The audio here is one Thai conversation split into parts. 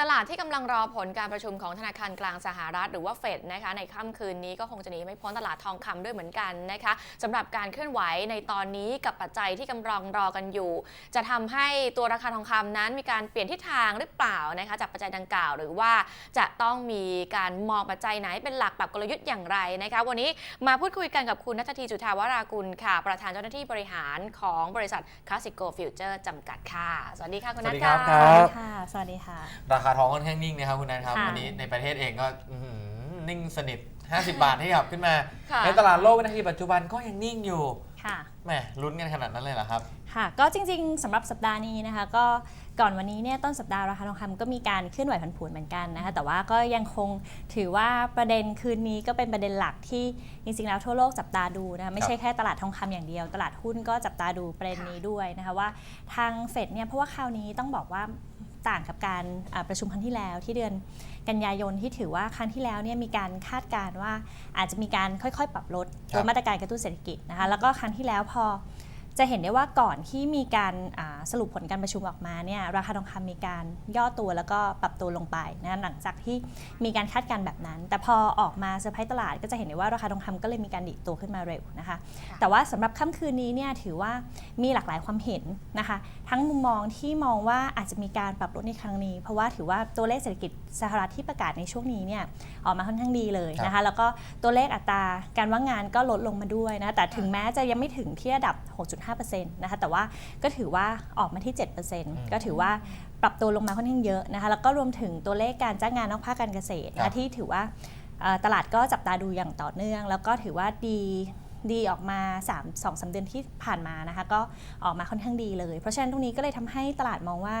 ตลาดที่กำลังรอผลการประชุมของธนาคารกลางสหรัฐหรือว่าเฟดนะคะในค่ำคืนนี้ก็คงจะหนีไม่พ้นตลาดทองคำด้วยเหมือนกันนะคะสำหรับการเคลื่อนไหวในตอนนี้กับปัจจัยที่กำลังรอกันอยู่ จะทำให้ตัวราคาทองคำนั้นมีการเปลี่ยนทิศทางหรือเปล่านะคะจากปัจจัยดังกล่าว หรือว่าจะต้องมีการมองปัจจัยไหนเป็นหลักปรับกลยุทธ์อย่างไรนะคะวันนี้มาพูดคุยกันกับคุณนัททีจุธาวรากุลค่ะ ประธานเจ้าหน้าที่บริหารของบริษัทคลาสสิโกฟิวเจอร์จำกัดค่ะ สวัสดีค่ะคุณนัทสวัสดีครับค่ะครับค่ะ สวัสดีค่ะราคาทองค่อนข้างนิ่งนะครับคุณนันครับค่ะวันนี้ในประเทศเองก็อื้อหือนิ่งสนิท 50 บาทที่ขับขึ้นมา ค่ะ ในตลาดโลกในทีปัจจุบันก็ยังนิ่งอยู่ค่ะ แหมลุ้นกันขนาดนั้นเลยเหรอครับ ค่ะ ก็จริงๆสำหรับสัปดาห์นี้นะคะ ก็ก่อนวันนี้เนี่ยต้นสัปดาห์ราคาทองคำก็มีการเคลื่อนไหวผันผวนเหมือนกันนะคะแต่ว่าก็ยังคงถือว่าประเด็นคืนนี้ก็เป็นประเด็นหลักที่จริงๆแล้วทั่วโลกจับตาดูนะคะไม่ใช่แค่ตลาดทองคำอย่างเดียว ตลาดหุ้นก็จับตาดูประเด็นนี้ด้วยนะคะว่าทางเฟดเนี่ยเพราะว่าคราวนี้ต้องบอกว่า ต่างกับการอ่าประชุมครั้งที่แล้วที่เดือนกันยายนที่ถือว่าครั้งที่แล้วเนี่ยมีการคาดการณ์ว่าอาจจะมีการค่อยๆ ปรับลดครับตัวมาตรการกระตุ้นเศรษฐกิจนะคะแล้วก็ครั้งที่แล้วพอ จะเห็นได้ว่าก่อนที่มีการอ่าสรุปผลการประชุมออกมาเนี่ยราคาทองคำมีการย่อตัวแล้วก็ปรับตัวลงไปนะหลังจากที่มีการคาดการณ์แบบนั้น แต่พอออกมาเซอร์ไพรส์ตลาดก็จะเห็นได้ว่าราคาทองคำก็เลยมีการดิดตัวขึ้นมาเร็วนะคะค่ะแต่ว่าสำหรับค่ำคืนนี้เนี่ยถือว่ามีหลากหลายความเห็นนะคะ ทั้งมุมมองที่มองว่าอาจจะมีการปรับลดในครั้งนี้ เพราะว่าถือว่าตัวเลขเศรษฐกิจสหรัฐที่ประกาศในช่วงนี้เนี่ยออกมาค่อนข้างดีเลยนะคะแล้วก็ตัวเลขอัตราการว่างงานก็ลดลงมาด้วยนะแต่ถึงแม้จะยังไม่ถึงที่ระดับ 6.5%นะคะแต่ว่าก็ถือว่าออกมาที่ 7%ก็ถือว่าปรับตัวลงมาค่อนข้างเยอะนะคะแล้วก็รวมถึงตัวเลขการจ้างงานนอกภาคการเกษตรครันะบที่ถือว่าเอ่อตลาดก็จับตาดูอย่างต่อเนื่อง แล้วก็ถือว่าดีดีออกมา3 2 3 เดือนที่ผ่านมานะคะก็ออกมาค่อนข้างดีเลย เพราะฉะนั้นตรงนี้ก็เลยทำให้ตลาดมองว่า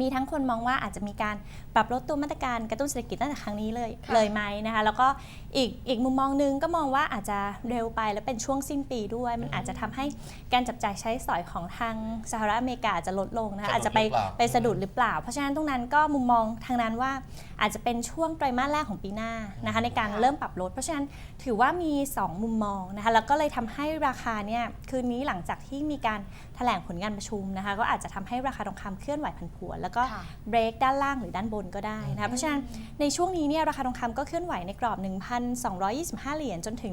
มีทั้งคนมองว่าอาจจะมีการปรับลดตัวมาตรการกระตุ้นเศรษฐกิจตั้งแต่ครั้งนี้เลยค่ะเลยไหมนะคะแล้วก็อีกอีกมุมมองหนึงก็มองว่าอาจจะเร็วไปแล้วเป็นช่วงสิ้นปีด้วย มันอาจจะทำให้การจับจ่ายใช้สอยของทางสหรัฐอเมริกาอาจจะลดลงนะคะจะลดอาจจะไปหรือเปล่าไปสะดุดหรือเปล่า เพราะฉะนั้นตรงนั้นก็มุมมองทางนั้นว่าอาจจะเป็นช่วงไตรมาสแรกของปีหน้านะคะในการค่ะเริ่มปรับลด เพราะฉะนั้นถือว่ามี 2 มุมมองนะคะแล้วก็เลยทำให้ราคาเนี่ยคืนนี้หลังจากที่มีการแถลงผลการประชุมนะคะก็อาจจะทำให้ราคาทองคำเคลื่อนไหวผันผวน แล้วก็ค่ะเบรกด้านล่างหรือด้านบนก็ได้นะคะเพราะฉะนั้นในช่วงนี้เนี่ยราคาทองคำก็เคลื่อนไหวในกรอบ 1,225 เหรียญจนถึง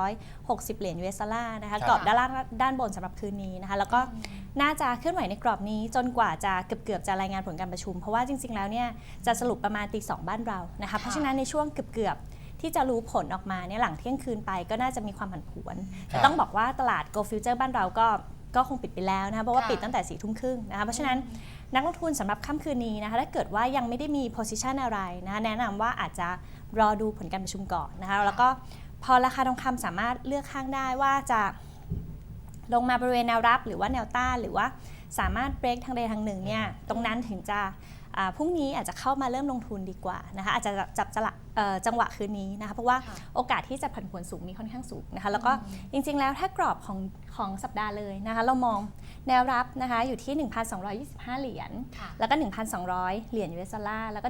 1,260 เหรียญ US ดอลลาร์นะคะครับกรอบด้านล่างด้านบนสำหรับคืนนี้นะคะแล้วก็น่าจะเคลื่อนไหวในกรอบนี้จนกว่าจะเกือบๆจะรายงานผลการประชุม เพราะว่าจริง ๆ แล้วเนี่ยจะสรุปประมาณตีสองบ้านเรานะคะเพราะฉะนั้นในช่วงเกือบๆที่จะรู้ผลออกมาเนี่ยหลังเที่ยงคืนไปก็น่าจะมีความผันผวน แต่ต้องบอกว่าตลาด Go Future บ้านเราก็ก็คงปิดไปแล้วนะคะเพราะว่าค่ะปิดตั้งแต่สี่ทุ่มครึ่งนะคะเพราะฉะนั้น นักลงทุนสำหรับค่ำคืนนี้นะคะถ้าเกิดว่ายังไม่ได้มี position อะไรนะคะแนะนำว่าอาจจะรอดูผลการประชุมก่อนนะคะแล้วก็พอราคาทองคำสามารถเลือกข้างได้ว่าจะลงมาบริเวณแนวรับหรือว่าแนวต้านหรือว่าสามารถเบรกทางใดทางหนึ่งเนี่ยตรงนั้นถึงจะ พรุ่งนี้อาจจะเข้ามาเริ่มลงทุนดีกว่านะคะอาจจะจับจับจังหวะเอ่อจังหวะคืนนี้นะคะเพราะว่าค่ะโอกาสที่จะผันผวนสูงมีค่อนข้างสูงนะคะแล้วก็จริงๆแล้วถ้ากรอบของของสัปดาห์เลยนะคะเรามองแนวรับนะคะอยู่ที่ 1,225 เหรียญค่ะแล้วก็ 1,200 เหรียญ US ดอลลาร์แล้วก็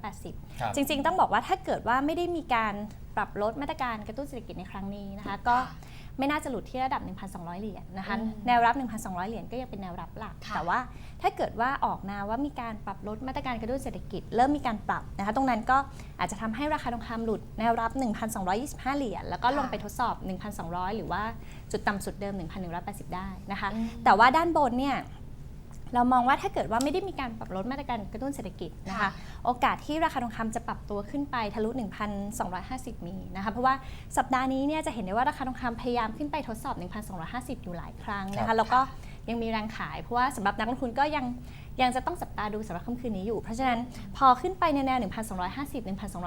1,180ครับจริงๆ ต้องบอกว่าถ้าเกิดว่าไม่ได้มีการปรับลดมาตรการกระตุ้นเศรษฐกิจในครั้งนี้นะคะ ก็ไม่น่าจะหลุดที่ระดับ 1,200 เหรียญนะคะอืมแนวรับ 1,200 เหรียญก็ยังเป็นแนวรับหลักค่ะแต่ว่าถ้าเกิดว่าออกมาว่ามีการปรับลดมาตรการกระตุ้นเศรษฐกิจ เริ่มมีการปรับนะคะตรงนั้นก็อาจจะทำให้ราคาทองคำหลุดแนวรับ 1,225 เหรียญแล้วก็ลงไปทดสอบ 1,200 หรือว่าจุดต่ำสุดเดิม 1,180 ได้นะคะอืมแต่ว่าด้านบนเนี่ย เรามองว่าถ้าเกิดว่าไม่ได้มีการปรับลดมาตรการกระตุ้นเศรษฐกิจนะคะค่ะโอกาสที่ราคาทองคำจะปรับตัวขึ้นไปทะลุ 1,250 มีนะคะ เพราะว่าสัปดาห์นี้เนี่ยจะเห็นได้ว่าราคาทองคำพยายามขึ้นไปทดสอบ 1,250 อยู่หลายครั้งนะครัคะบแล้วก็ยังมีแรงขาย เพราะว่าสำหรับนักลงทุนก็ยังยังจะต้องจับตาดูสำหรับค่ำคืนนี้อยู่ เพราะฉะนั้นพอขึ้นไปในแนว 1,250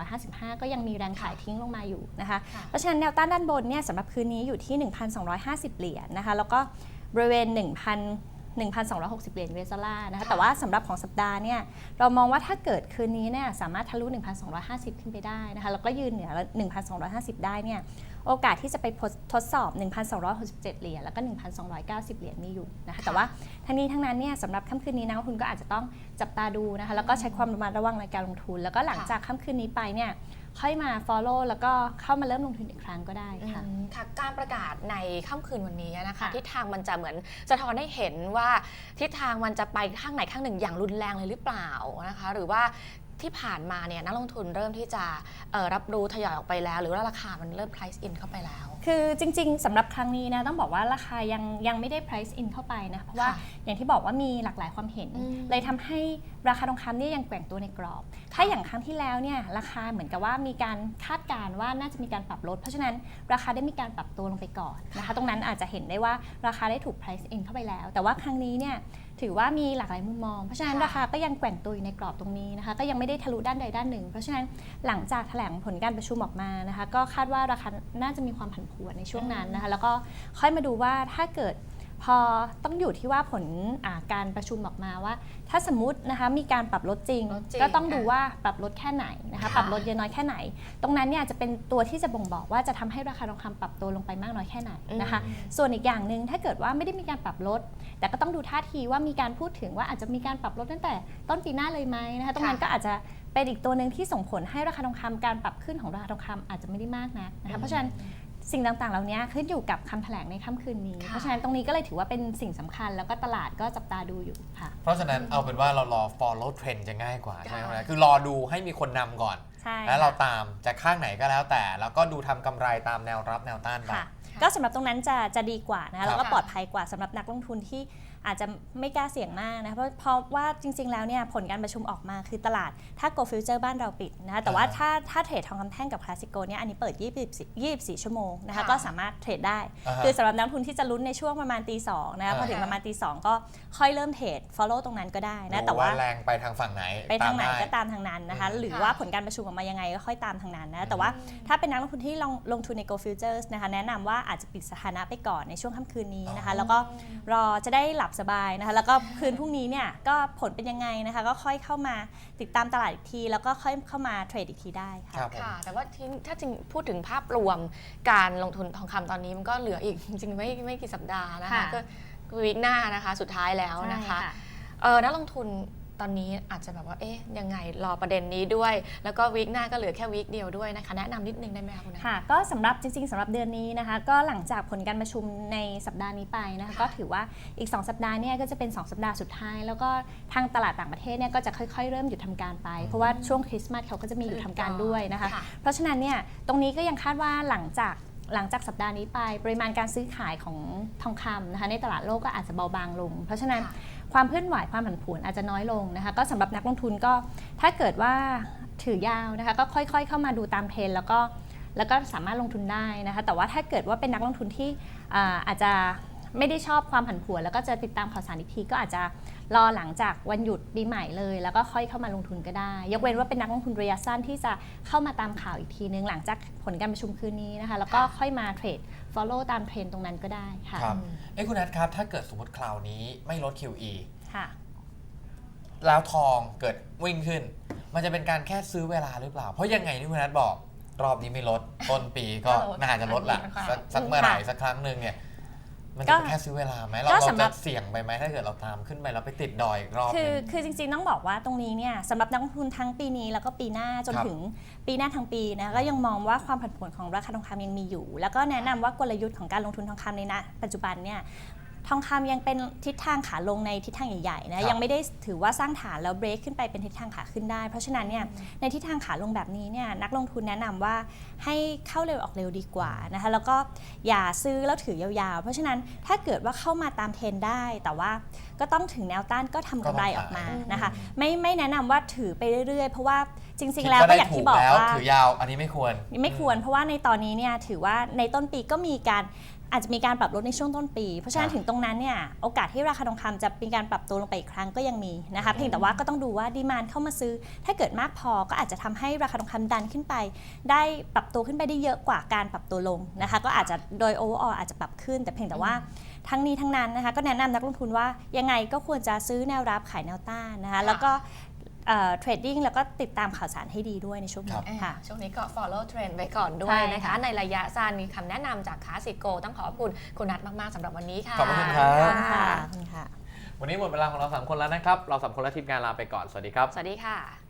1,255 ก็ยังมีแรงขายทิ้งลงมาอยู่นะคะค่ะเพราะฉะนั้นแนวต้านด้านบนเนี่ยสำหรับคืนนี้อยู่ที่ 1,250 เหรียญนะคะ แล้วก็บริเวณ 1,000 1,260 เหรียญเวสลาร์นะคะแต่ว่าสำหรับของสัปดาห์เนี่ยเรามองว่าถ้าเกิดคืนนี้เนี่ยสามารถทะลุ 1,250 ขึ้นไปได้นะคะแล้วก็ยืนเหนือ 1,250 ได้เนี่ยโอกาสที่จะไปทดสอบ 1,267 เหรียญแล้วก็ 1,290 เหรียญมีอยู่นะคะแต่ว่าทั้งนี้ทั้งนั้นเนี่ยสำหรับค่ำคืนนี้นักลงทุนก็อาจจะต้องจับตาดูนะคะแล้วก็ใช้ความระมัดระวังในการลงทุน แล้วก็หลังจากค่ำคืนนี้ไปเนี่ยพ ค่อยมา follow แล้วก็เข้ามาเริ่มลงทุนอีกครั้งก็ได้ค่ะ อืมค่ะการประกาศในค่ำคืนวันนี้นะคะค่ะ ทิศทางมันจะเหมือนสะท้อนให้เห็นว่าทิศทางมันจะไปข้างไหนข้างหนึ่งอย่างรุนแรงเลยหรือเปล่านะคะ หรือว่า ที่ผ่านมาเนี่ยนักลงทุนเริ่มที่จะเอ่อรับรู้ทยอยออกไปแล้ว หรือว่าราคามันเริ่ม price in เข้าไปแล้ว คือจริง ๆสำหรับครั้งนี้นะต้องบอกว่าราคายังยังไม่ได้ price in เข้าไปนะเพราะว่าค่ะอย่างที่บอกว่ามีหลากหลายความเห็นอืมเลยทำให้ราคาทองคำเนี่ยยังแกว่งตัวในกรอบ ถ้าอย่างครั้งที่แล้วเนี่ยราคาเหมือนกับว่ามีการคาดการณ์ว่าน่าจะมีการปรับลด เพราะฉะนั้นราคาได้มีการปรับตัวลงไปก่อนนะคะ ตรงนั้นอาจจะเห็นได้ว่าราคาได้ถูก price in เข้าไปแล้ว แต่ว่าครั้งนี้เนี่ย ถือว่ามีหลากหลายมุมมอง เพราะฉะนั้นค่ะราคาก็ยังแกว่งตัวอยู่ในกรอบตรงนี้นะคะ ก็ยังไม่ได้ทะลุด้านใดด้านหนึ่ง เพราะฉะนั้นหลังจากแถลงผลการประชุมออกมานะคะ ก็คาดว่าราคาน่าจะมีความผันผวนในช่วงนั้นนะคะ แล้วก็ค่อยมาดูว่าถ้าเกิด พอต้องอยู่ที่ว่าผลอ่าการประชุมออกมาว่า ถ้าสมมตินะคะมีการปรับลดจริงลดจริงก็ต้องดูค่ะว่าปรับลดแค่ไหนนะคะค่ะปรับลดเยอะน้อยแค่ไหน ตรงนั้นเนี่ยจะเป็นตัวที่จะบ่งบอกว่าจะทำให้ราคาทองคำปรับตัวลงไปมากน้อยแค่ไหนนะคะ ส่วนอีกอย่างหนึ่งถ้าเกิดว่าไม่ได้มีการปรับลด แต่ก็ต้องดูท่าทีว่ามีการพูดถึงว่าอาจจะมีการปรับลดตั้งแต่ต้นปีหน้าเลยไหมนะคะตรงนั้นก็อาจจะเป็นอีกตัวหนึ่งที่ส่งผลให้ราคาทองคำการปรับขึ้นของราคาทองคำอาจจะไม่ได้มากนักนะคะเพราะฉะนั้น สิ่งต่างๆ เหล่านี้ขึ้นอยู่กับคำแถลงในค่ำคืนนี้ค่ะเพราะฉะนั้นตรงนี้ก็เลยถือว่าเป็นสิ่งสำคัญ แล้วก็ตลาดก็จับตาดูอยู่ค่ะ เพราะฉะนั้นเอาเป็นว่าเรารอ follow trend จะง่ายกว่าใช่ไหมครับนะคือรอดูให้มีคนนำก่อน ใช่แล้วเราค่ะตามจะข้างไหนก็แล้วแต่ แล้วก็ดูทำกำไรตามแนวรับแนวต้านไป ค่ะ ก็สำหรับตรงนั้นจะจะดีกว่านะคะแล้วก็ค่ะปลอดภัยกว่าสำหรับนักลงทุนที่ อาจจะไม่กล้าเสี่ยงมากนะเพราะเพราะว่าจริง ๆ แล้วเนี่ยผลการประชุมออกมาคือตลาดถ้า Go Future บ้านเราปิดนะคะแต่ว่าอ่าถ้าถ้าเทรดทองคำแท่งกับคลาสสิโกเนี่ยอันนี้เปิด 24 24 ชั่วโมงนะคะค่ะก็สามารถเทรดได้าฮะคือสำหรับนักลงทุนที่จะลุ้นในช่วงประมาณตีสองนะคะอ่าพอถึงประมาณตีสองก็ค่อยเริ่มเทรด follow ตรงนั้นก็ได้นะดูแต่ว่าแรงไปทางฝั่งไหน ไปทางไหนตมด้ก็ตามทางนั้นนะคะอืมหรือค่ะว่าผลการประชุมออกมายังไงก็ค่อยตามทางนั้นนะแต่ว่าถ้าเป็นนักลงทุนที่ลงลงทุนใน Go Futures นะคะแนะนำว่าอาจจะปิดสถานะไปก่อนในช่วงค่ำคืนนี้นะคะแล้วก็รอจะได้หลับสบายนะคะ แล้วก็คืนพรุ่งนี้เนี่ยก็ผลเป็นยังไงนะคะ ก็ค่อยเข้ามาติดตามตลาดอีกที แล้วก็ค่อยเข้ามาเทรดอีกทีได้ค่ะ ครับผม ค่ะ แต่ว่าที่ถ้าจริงพูดถึงภาพรวมการลงทุนทองคำตอนนี้มันก็เหลืออีก จริงๆไม่ไม่กี่สัปดาห์นะคะค่ะ ก็วีคหน้านะคะ สุดท้ายแล้วนะคะ ใช่ เออนักลงทุน ตอนนี้อาจจะแบบว่า เอ๊ะ ยังไง รอประเด็นนี้ด้วย แล้วก็วีคหน้าก็เหลือแค่วีคเดียวด้วยนะคะ แนะนำนิดนึงได้ไหมคะคุณนัทค่ะ ก็สำหรับจริง ๆสำหรับเดือนนี้นะคะ ก็หลังจากผลการประชุมในสัปดาห์นี้ไปนะคะค่ะก็ถือว่าอีก 2 สัปดาห์เนี่ยก็จะเป็น 2 สัปดาห์สุดท้าย แล้วก็ทางตลาดต่างประเทศเนี่ยก็จะค่อยๆ เริ่มหยุดทำการไป เพราะว่าช่วงคริสต์มาสเขาก็จะมีหยุดทำการด้วยนะคะค่ะเพราะฉะนั้นเนี่ยตรงนี้ก็ยังคาดว่าหลังจาก หลังจากสัปดาห์นี้ไปปริมาณการซื้อขายของทองคำนะคะในตลาดโลกก็อาจจะเบาบางลง เพราะฉะนั้นค่ะความเคลื่อนไหวความผันผวนอาจจะน้อยลงนะคะก็สำหรับนักลงทุนก็ถ้าเกิดว่าถือยาวนะคะก็ค่อยๆ เข้ามาดูตามเทรนด์แล้วก็แล้วก็สามารถลงทุนได้นะคะแต่ว่าถ้าเกิดว่าเป็นนักลงทุนที่อ่าอาจจะ ไม่ได้ชอบความผันผวนแล้วก็จะติดตามข่าวสารอีกทีก็อาจจะรอหลังจากวันหยุดปีใหม่เลย แล้วก็ค่อยเข้ามาลงทุนก็ได้ ยกเว้นว่าเป็นนักลงทุนระยะสั้นที่จะเข้ามาตามข่าวอีกทีนึงหลังจากผลการประชุมคืนนี้นะคะ แล้วก็ค่ะค่อยมาเทรด follow ตามเทรนด์ตรงนั้นก็ได้ค่ะครับเอ้ยคุณนัทครับ ถ้าเกิดสมมติคราวนี้ไม่ลด QE ค่ะแล้วทองเกิดวิ่งขึ้น มันจะเป็นการแค่ซื้อเวลาหรือเปล่า เพราะยังไงที่คุณนัทบอกรอบนี้ไม่ลดต้นปีก็ก็ลดน่าจะลดละค่ะสักสักเมื่อไหร่ค่ะสักครั้งหนึ่งเนี่ย มันก็จะเป็นแค่ซื้อเวลาไหมเราก็เราสำหรัจะบ เสี่ยงไปไหมถ้าเกิดเราตามขึ้นไปแล้วไปติดดอยอีกรอบหคืนึอง คือจริงๆต้องบอกว่าตรงนี้เนี่ยสำหรับนักลงทุนทั้งปีนี้แล้วก็ปีหน้าจนครับถึงปีหน้าทั้งปีนะก็ยังมองว่าความผันผวนของราคาทองคำยังมีอยู่ แล้วก็แนะนำว่ากลยุทธ์ของการลงทุนทองคำในณปัจจุบันเนี่ย ทองคำยังเป็นทิศทางขาลงในทิศทางใหญ่ๆครันะบยังไม่ได้ถือว่าสร้างฐานแล้วเบรกขึ้นไปเป็นทิศทางขาขึ้นได้ เพราะฉะนั้นเนี่ยในทิศทางขาลงแบบนี้เนี่ยนักลงทุนแนะนำว่าให้เข้าเร็วออกเร็วดีกว่านะคะแล้วก็อย่าซื้อแล้วถือยาวๆ เพราะฉะนั้นถ้าเกิดว่าเข้ามาตามเทรนด์ได้ แต่ว่าก็ต้องถึงแนวต้านก็ทำกำไรออกมาอืมนะคะไม่ไม่แนะนำว่าถือไปเรื่อยๆ เพราะว่าจริงคิๆดแล้วว่าก็ได้อย่างถูที่กบอกแล้วว่า ถือยาว อันนี้ไม่ควร ไม่ควรเพราะว่าในตอนนี้เนี่ยถือว่าในต้นปีก็มีการ อาจจะมีการปรับลดในช่วงต้นปี เพราะฉะนั้นครับถึงตรงนั้นเนี่ยโอกาสที่ราคาทองคำจะมีการปรับตัวลงไปอีกครั้งก็ยังมีนะคะเพียงแต่ว่าก็ต้องดูว่าดีมานเข้ามาซื้อ ถ้าเกิดมากพอก็อาจจะทำให้ราคาทองคำดันขึ้นไป ได้ปรับตัวขึ้นไปได้เยอะกว่าการปรับตัวลงนะคะก็อาจจะโดยโอเวอร์ออาจจะปรับขึ้น แต่เพียงแต่ว่าทั้งนี้ทั้งนั้นนะคะก็แนะนำนักลงทุนว่ายังไงก็ควรจะซื้อแนวรับขายแนวต้านนะคะแล้วก็ เทรดดิ้งแล้วก็ติดตามข่าวสารให้ดีด้วยในช่วงครันี้บค่ะช่วงนี้ก็ follow trend ไปก่อนด้วยใช่นะคะค่ะในระยะสั้นมีคำแนะนำจากคาสิโก ต้องขอบคุณคุณนัทมาก ๆสำหรับวันนี้ค่ะ ขอบคุณครับขอบคุณค่ะขอบคุณค่ะ วันนี้หมดเวลาของเราสามคนแล้วนะครับ เราสามคนและทีมงานลาไปก่อน สวัสดีครับ สวัสดีค่ะ